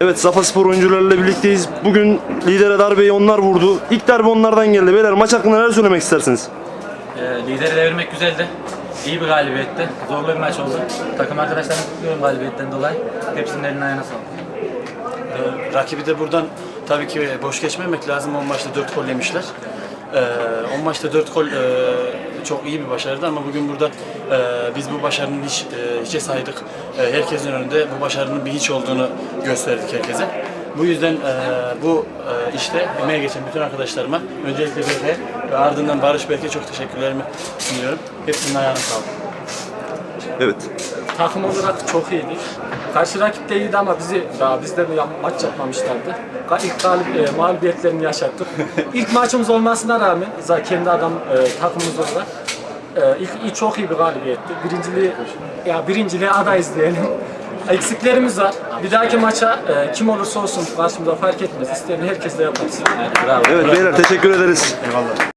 Evet Zafaspor oyuncularıyla birlikteyiz. Bugün lidere darbeyi onlar vurdu. İlk darbe onlardan geldi. Beyler maç hakkında neler söylemek istersiniz? Ee, lideri devirmek güzeldi. İyi bir galibiyetti. Zorlu bir maç oldu. Takım arkadaşlarımı kutluyorum galibiyetten dolayı. Hepsinin eline ayağına sağlık. Ee, Rakibi de buradan tabii ki boş geçmemek lazım. 10 maçta 4 gol yemişler. 10 maçta 4 gol e, çok iyi bir başarıydı ama bugün burada e, biz bu başarının hiç e, hiçe saydık. E, herkesin önünde bu başarının bir hiç olduğunu gösterdik herkese. Bu yüzden e, bu e, işte emeğe geçen bütün arkadaşlarıma öncelikle Berke ve ardından Barış Berke çok teşekkürlerimi sunuyorum. Hepsinin ayağına sağlık. Evet. Takım olarak çok iyiydik. Karşı rakip de iyiydi ama bizi daha bizde bir maç yapmamışlardı. Ga- İlk galib, e, mağlubiyetlerini yaşattık. İlk maçımız olmasına rağmen za- kendi adam e, takımımız olarak e, ilk, ilk çok iyi bir galibiyetti. Birinciliği ya birinciliğe adayız diyelim. Eksiklerimiz var. Bir dahaki maça e, kim olursa olsun karşımıza fark etmez. İsteyen herkesle yaparız. Bravo. Evet beyler teşekkür ederiz. Eyvallah.